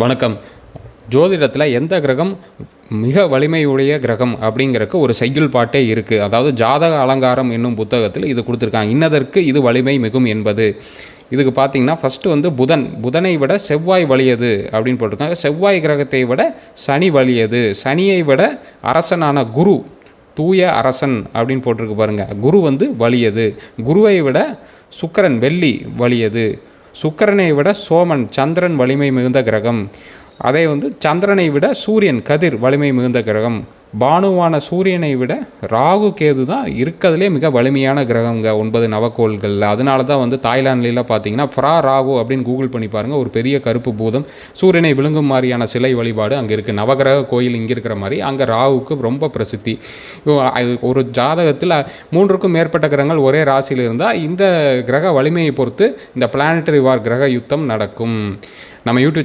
வணக்கம். ஜோதிடத்தில் எந்த கிரகம் மிக வலிமையுடைய கிரகம் அப்படிங்கிறக்கு ஒரு செய்யுள் பாட்டே இருக்குது அதாவது ஜாதக அலங்காரம் என்னும் புத்தகத்தில் இது கொடுத்துருக்காங்க. இன்னதற்கு இது வலிமை மிகும் என்பது. இதுக்கு பார்த்தீங்கன்னா ஃபஸ்ட்டு வந்து புதன். புதனை விட செவ்வாய் வலியது அப்படின்னு போட்டிருக்காங்க. செவ்வாய் கிரகத்தை விட சனி வலியது. சனியை விட அரசனான குரு தூய அரசன் அப்படின்னு போட்டிருக்கு பாருங்கள் குரு வந்து வலியது. குருவை விட சுக்கிரன் வெள்ளி வலியது. சுக்கரனை விட சோமன் சந்திரன் வலிமை மிகுந்த கிரகம். அதே வந்து சந்திரனை விட சூரியன் கதிர் வலிமை மிகுந்த கிரகம். பானுவான சூரியனை விட ராகு கேது தான் இருக்கிறதுலே மிக வலிமையான கிரகங்க ஒன்பது நவக்கோள்களில். அதனால தான் வந்து தாய்லாந்துலாம் பார்த்தீங்கன்னா ஃப்ரா ராகு அப்படின்னு கூகுள் பண்ணி பாருங்கள் ஒரு பெரிய கருப்பு பூதம். சூரியனை விழுங்கும் மாதிரியான சிலை வழிபாடு அங்கே இருக்குது நவகிரக கோயில் இங்கே இருக்கிற மாதிரி அங்கே ராகுக்கு ரொம்ப பிரசித்தி. ஒரு ஜாதகத்தில் மூன்றுக்கும் மேற்பட்ட கிரகங்கள் ஒரே ராசியில் இருந்தால் இந்த கிரக வலிமையை பொறுத்து இந்த பிளானட்டரி வார் கிரக யுத்தம் நடக்கும். நம்ம யூடியூப்